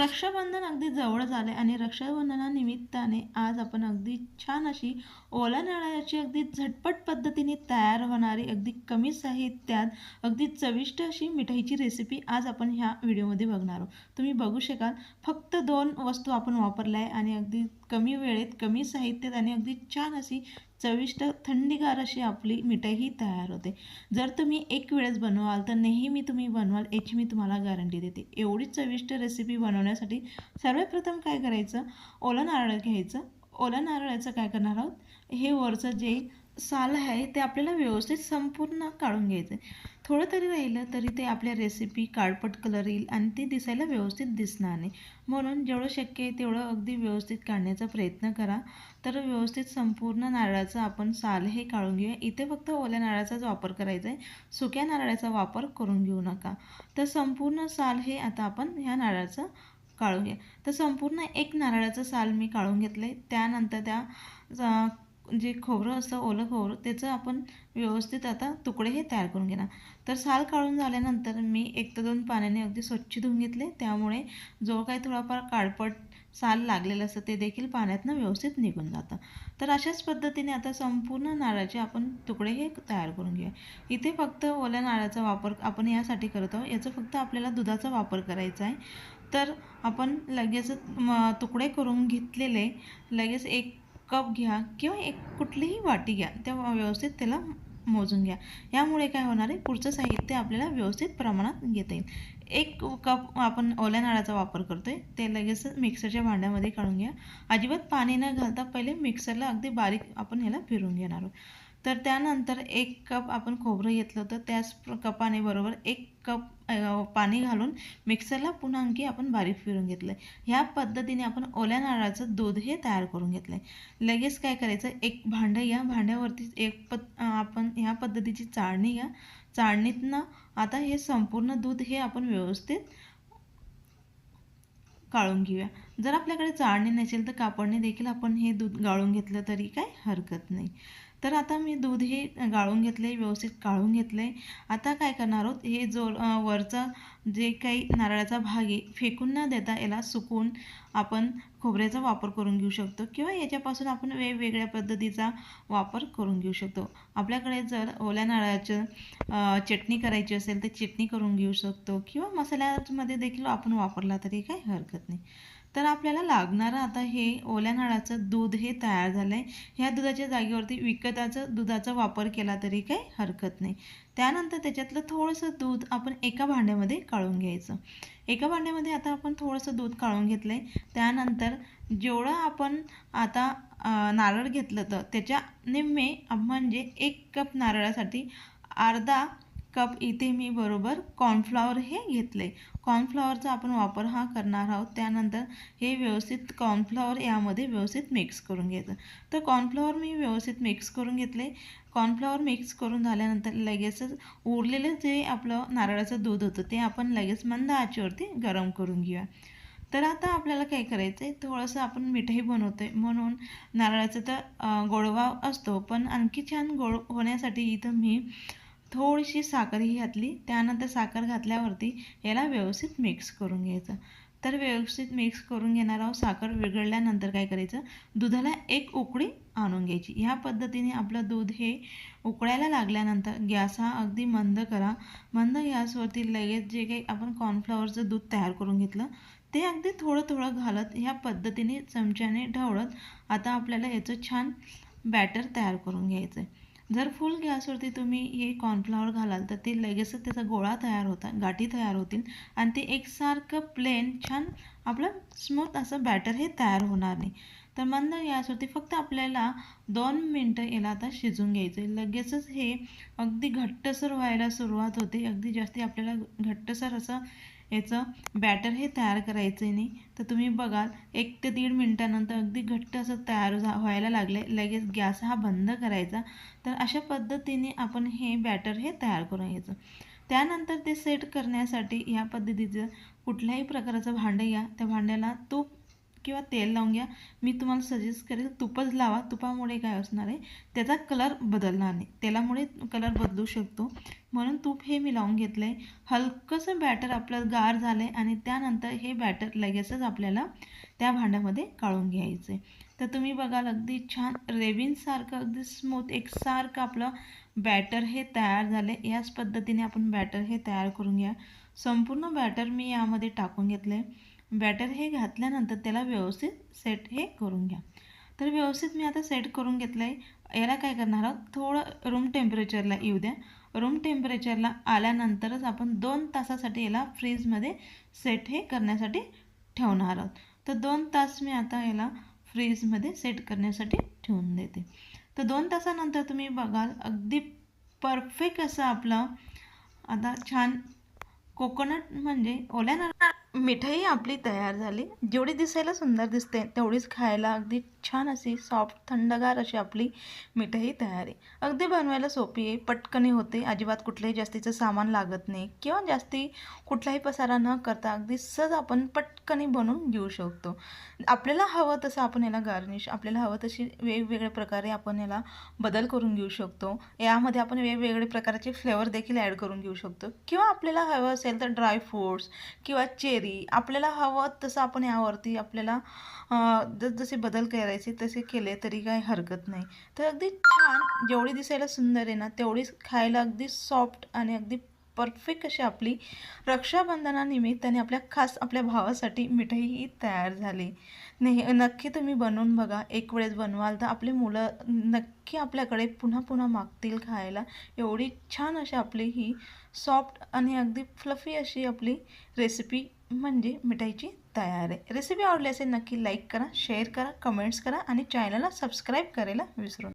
रक्षाबंधन अगदी जवळ झाले आणि रक्षाबंधनानिमित्ताने आज आपण अगदी छान अशी ओला नारळाची अगदी झटपट पद्धतीने तयार होणारी अगदी कमी साहित्यात अगदी चविष्ट अशी मिठाईची रेसिपी आज आपण ह्या व्हिडिओमध्ये बघणार आहोत. तुम्ही बघू शकाल फक्त दोन वस्तू आपण वापरल्या आहे आणि अगदी कमी वेळेत कमी साहित्यात आणि अगदी छान अशी चविष्ट थंडीगार अशी आपली मिठाईही तयार होते. जर तुम्ही एक वेळेस बनवाल तर नेहमी तुम्ही बनवाल याची मी तुम्हाला गॅरंटी देते. एवढी चविष्ट रेसिपी बनवण्यासाठी सर्वप्रथम काय करायचं? ओलं नारळ घ्यायचं. ओलं नारळाचं काय करणार आहोत? हे वरचं जे साल आहे ते आपल्याला व्यवस्थित संपूर्ण काढून घ्यायचं आहे. थोडं तरी राहिलं तरी ते आपल्या रेसिपी काळपट कलर येईल आणि ते दिसायला व्यवस्थित दिसणार नाही. म्हणून जेवढं शक्य आहे तेवढं अगदी व्यवस्थित काढण्याचा प्रयत्न करा. तर व्यवस्थित संपूर्ण नारळाचं आपण साल हे काढून घेऊया. इथे फक्त ओल्या नारळाचाच वापर करायचा आहे. सुक्या नारळाचा वापर करून घेऊ नका. तर संपूर्ण साल हे आता आपण ह्या नारळाचं काढून घ्या. तर संपूर्ण एक नारळाचं साल मी काढून घेतलं आहे त्यानंतर त्या जे खोबरं असतं ओलं खोबरं त्याचं आपण व्यवस्थित आता तुकडे हे तयार करून घेणार. तर साल काढून झाल्यानंतर मी एक तर दोन पाण्याने अगदी स्वच्छ धुवून घेतले. त्यामुळे जो काही थोडाफार काळपट साल लागलेलं असतं ते देखील पाण्यातनं व्यवस्थित निघून जातं. तर अशाच पद्धतीने आता संपूर्ण नारळाचे आपण तुकडे हे तयार करून घेऊया. इथे फक्त ओल्या नारळाचा वापर आपण यासाठी करत आहोत. याचा फक्त आपल्याला दुधाचा वापर करायचा आहे. तर आपण लगेच तुकडे करून घेतलेले लगेच एक कप घ्या किंवा एक कुठलीही वाटी घ्या त्या व्यवस्थित त्याला मोजून घ्या. यामुळे काय होणार आहे पुढचं साहित्य आपल्याला व्यवस्थित प्रमाणात घेता येईल. एक कप आपण ओल्या नाळाचा वापर करतो आहे ते लगेच मिक्सरच्या भांड्यामध्ये काढून घ्या. अजिबात पाणी न घालता पहिले मिक्सरला अगदी बारीक आपण ह्याला फिरून घेणार आहोत. तर त्यानंतर एक कप आपण खोबरं घेतलं होतं. त्याच कपाने बरोबर एक कप पाणी घालून मिक्सरला पुन्हा आणखी आपण बारीक फिरून घेतलं आहे ह्या पद्धतीने आपण ओल्या नारळाचं दूध हे तयार करून घेतलं आहे लगेच काय करायचं? एक भांडं या भांड्यावरती एक पद आपण ह्या पद्धतीची चाळणी घ्या. चाळणीतनं आता हे संपूर्ण दूध हे आपण व्यवस्थित काढून घेऊया. जर आपल्याकडे चाळणी नसेल तर कापडने देखील आपण हे दूध गाळून घेतलं तरी काय हरकत नाही. तर आता मी दूध हे गाळून घेतलं आहे व्यवस्थित काढून घेतलं आहे आता काय करणार आहोत? हे जो वरचा जे काही नारळाचा भाग आहे फेकून न देता याला सुकून आपण खोबऱ्याचा वापर करून घेऊ शकतो किंवा याच्यापासून आपण वेगवेगळ्या पद्धतीचा वापर करून घेऊ शकतो. आपल्याकडे जर ओल्या नारळाचं चटणी करायची असेल तर चटणी करून घेऊ शकतो किंवा मसाल्यामध्ये देखील आपण वापरला तरी काही हरकत नाही. तर आपल्याला लागणारं आता हे ओल्या नाळाचं दूध हे तयार झालं आहे ह्या दुधाच्या जागेवरती विकताचं दुधाचा वापर केला तरी काही हरकत नाही. त्यानंतर त्याच्यातलं थोडंसं दूध आपण एका भांड्यामध्ये काढून घ्यायचं. एका भांड्यामध्ये आता आपण थोडंसं दूध काढून घेतलं आहे त्यानंतर जेवढं आपण आता नारळ घेतलं तर त्याच्या निम्मे म्हणजे एक कप नारळासाठी अर्धा कप इथे मी बरोबर कॉर्नफ्लॉवर हे घेतलं आहे कॉर्नफ्लॉवरचा आपण वापर हा करणार आहोत. त्यानंतर हे व्यवस्थित कॉर्नफ्लॉवर यामध्ये व्यवस्थित मिक्स करून घ्यायचं. तर कॉर्नफ्लॉवर मी व्यवस्थित मिक्स करून घेतले कॉर्नफ्लॉवर मिक्स करून झाल्यानंतर लगेचच उरलेलं जे आपलं नारळाचं दूध होतं ते आपण लगेच मंद आचेवरती गरम करून घेऊया. तर आता आपल्याला काय करायचं आहे थोडंसं आपण मिठाई बनवतो आहे म्हणून नारळाचं तर गोडवा असतो पण आणखी छान गोड होण्यासाठी इथं मी थोडीशी साखरही घातली. त्यानंतर साखर घातल्यावरती याला व्यवस्थित मिक्स करून घ्यायचं. तर व्यवस्थित मिक्स करून घेणार आहोत. साखर विरघळल्यानंतर काय करायचं? दुधाला एक उकळी आणून घ्यायची. ह्या पद्धतीने आपलं दूध हे उकळायला लागल्यानंतर गॅस हा अगदी मंद करा. मंद गॅसवरती लगेच जे काही आपण कॉर्नफ्लॉवरचं दूध तयार करून घेतलं ते अगदी थोडं थोडं घालत ह्या पद्धतीने चमच्याने ढवळत आता आपल्याला याचं छान बॅटर तयार करून घ्यायचं आहे जर फुल गॅसवरती तुम्ही हे कॉर्नफ्लॉवर घालाल तर ते लगेचच त्याचा गोळा तयार होता गाठी तयार होतील आणि ते एकसारखं प्लेन छान आपलं स्मूथ असं बॅटर हे तयार होणार नाही. तर मंद गॅसवरती फक्त आपल्याला दोन मिनटं याला आता शिजून घ्यायचं आहे लगेचच हे अगदी घट्टसर व्हायला सुरुवात होते. अगदी जास्ती आपल्याला घट्टसर असं याचं बॅटर हे तयार करायचं नाही. तर तुम्ही बघाल एक ते दीड मिनटानंतर अगदी घट्ट असं तयार व्हायला लागले लगेच गॅस हा बंद करायचा. तर अशा पद्धतीने आपण हे बॅटर हे तयार करून घ्यायचं. त्यानंतर ते सेट करण्यासाठी या पद्धतीचं कुठल्याही प्रकारचं भांडं घ्या त्या भांड्याला तूप किंवा तेल लावून घ्या. मी तुम्हाला सजेस्ट करेल तुपच लावा. तुपामुळे काय असणार आहे? त्याचा कलर बदलणार नाही. तेलामुळे कलर बदलू शकतो. म्हणून तूप हे मी लावून घेतलं आहे हलकंसं बॅटर आपलं गार झालं आहे आणि त्यानंतर हे बॅटर लगेचच आपल्याला त्या भांड्यामध्ये काढून घ्यायचं आहे तर तुम्ही बघाल अगदी छान रेविनसारखं अगदी स्मूथ एकसारखं आपलं बॅटर हे तयार झालं आहे याच पद्धतीने आपण बॅटर हे तयार करून घ्या. संपूर्ण बॅटर मी यामध्ये टाकून घेतलं आहे बॅटर हे घातल्यानंतर त्याला व्यवस्थित सेट हे करून घ्या. तर व्यवस्थित मी आता सेट करून घेतलं आहे याला काय करणार आहोत? थोडं रूम टेम्परेचरला येऊ द्या. रूम टेम्परेचरला आल्यानंतरच आपण दोन तासासाठी याला फ्रीजमध्ये सेट हे करण्यासाठी ठेवणार आहोत. तर दोन तास मी आता याला फ्रीजमध्ये सेट करण्यासाठी ठेवून देते. तर दोन तासानंतर तुम्ही बघाल अगदी परफेक्ट असं आपलं आता छान कोकोनट म्हणजे ओल्या नारळ मिठाई आपली तयार झाली. जेवढी दिसायला सुंदर दिसते तेवढीच खायला अगदी छान अशी सॉफ्ट थंडगार अशी आपली मिठाई तयार. आहे अगदी बनवायला सोपी आहे पटकनी होते. अजिबात कुठलंही जास्तीचं सामान लागत नाही. किंवा जास्ती कुठलाही पसारा न करता अगदी सहज आपण पटकनी बनवून घेऊ शकतो. आपल्याला हवं तसं आपण याला गार्निश आपल्याला हवं तशी वेगवेगळ्या प्रकारे आपण याला बदल करून घेऊ शकतो. यामध्ये आपण वेगवेगळे प्रकारचे फ्लेवर देखील ॲड करून घेऊ शकतो. किंवा आपल्याला हवं असेल तर ड्राय फ्रूट्स किंवा चेरी आपल्याला हवं तसं आपण यावरती आपल्याला जसे बदल करायचे तसे केले तरी काही हरकत नाही. तर अगदी छान जेवढी दिसायला सुंदर आहे ना तेवढीच खायला अगदी सॉफ्ट आणि अगदी परफेक्ट अशी आपली रक्षाबंधनानिमित्ताने आपल्या खास आपल्या भावासाठी मिठाई ही तयार झाली. नाही नक्की तुम्ही बनवून बघा. एक वेळेस बनवाल तर आपली मुलं नक्की आपल्याकडे पुन्हा पुन्हा मागतील खायला. एवढी छान अशी आपली ही सॉफ्ट आणि अगदी फ्लफी अशी आपली रेसिपी म्हणजे मिठाईची तयार. आहे रेसिपी आवडली असेल नक्की लाईक करा शेअर करा कमेंट्स करा आणि चॅनलला सबस्क्राईब करायला विसरू